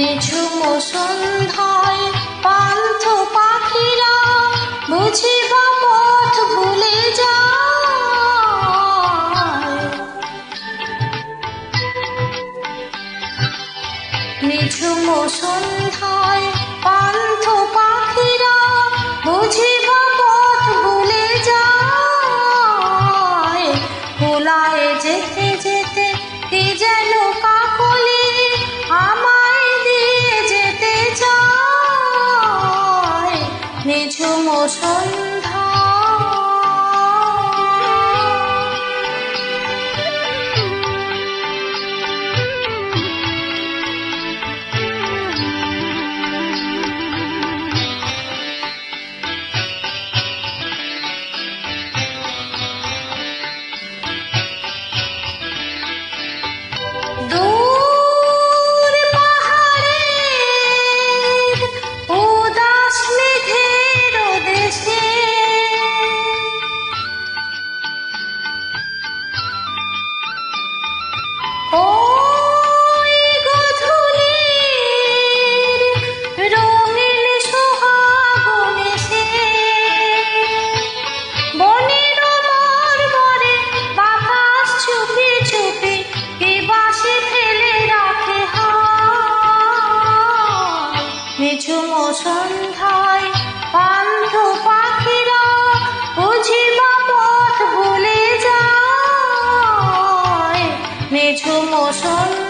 নিঝুম সন্ধ্যায় পান্থ পাখিরা বুঝিবা পথ ভুলে যায়। নিঝুম সন্ধ্যায় পান্থ পাখিরা বুঝিবা পথ ভুলে যায়। ভোলায় যেতে যেতে কি যেন কাক I'm sorry. 出没山。